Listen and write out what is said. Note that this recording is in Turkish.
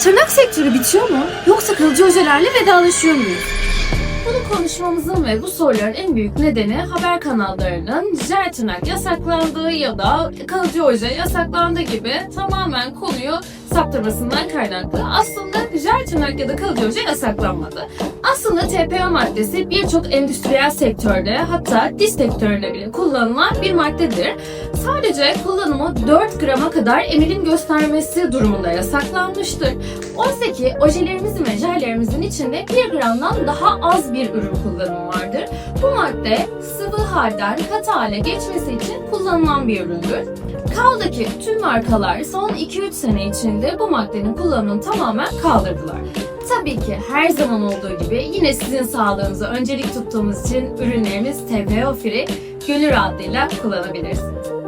Tırnak sektörü bitiyor mu? Yoksa kalıcı ojelerle vedalaşıyor muyuz? Bunu konuşmamızın ve bu soruların en büyük nedeni haber kanallarının jel tırnak yasaklandığı ya da kalıcı oje yasaklandığı gibi tamamen konuyu saptırmasından kaynaklı. Aslında tırnak ya da kalıcı oje yasaklanmadı. Aslında TPO maddesi birçok endüstriyel sektörde hatta diş sektöründe bile kullanılan bir maddedir. Sadece kullanımı 4 grama kadar emilim göstermesi durumunda yasaklanmıştır. Oysa ki ojelerimizin ve jellerimizin içinde 1 gramdan daha az bir ürün kullanımı vardır. Bu madde halden katı geçmesi için kullanılan bir üründür. Kaldı ki tüm markalar son 2-3 sene içinde bu maddenin kullanımını tamamen kaldırdılar. Tabii ki her zaman olduğu gibi yine sizin sağlığınıza öncelik tuttuğumuz için ürünlerimiz TPO Free gönül rahatlığıyla kullanabilirsiniz.